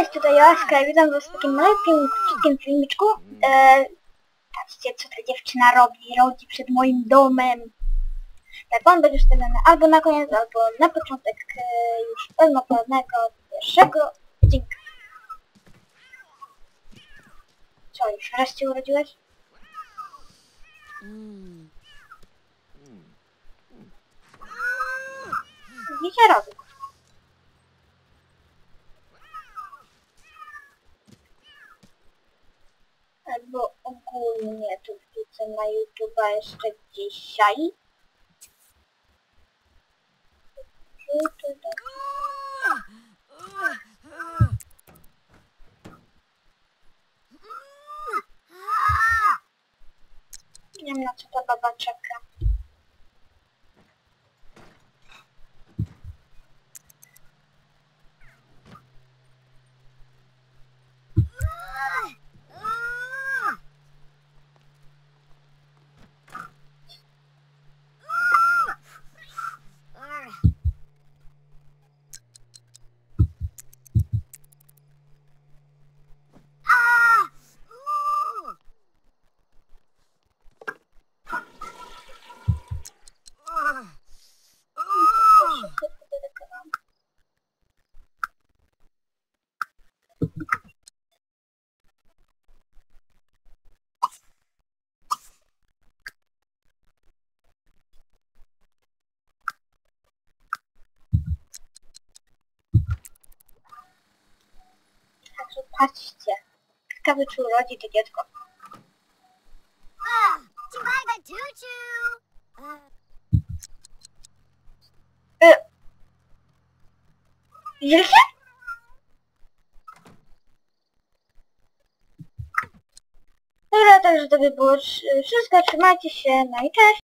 Cześć, tutaj Joaska, witam was w takim malutkim, krótkim filmiczku. E, patrzcie, co ta dziewczyna robi, rodzi przed moim domem. Tak, on będzie ustawiony albo na koniec, albo na początek e, już pełnoprawnego pierwszego odcinka. Co, już wreszcie urodziłeś? Widzicie, robi. Albo ogólnie tu wrzucę na YouTube'a jeszcze dzisiaj. Nie wiem na co ta baba czeka. Także patrzcie. Ciekawe czy urodzi to dziecko. E... Widzieliście? Dobra, także to by było wsz- wszystko. Trzymajcie się, no i cześć.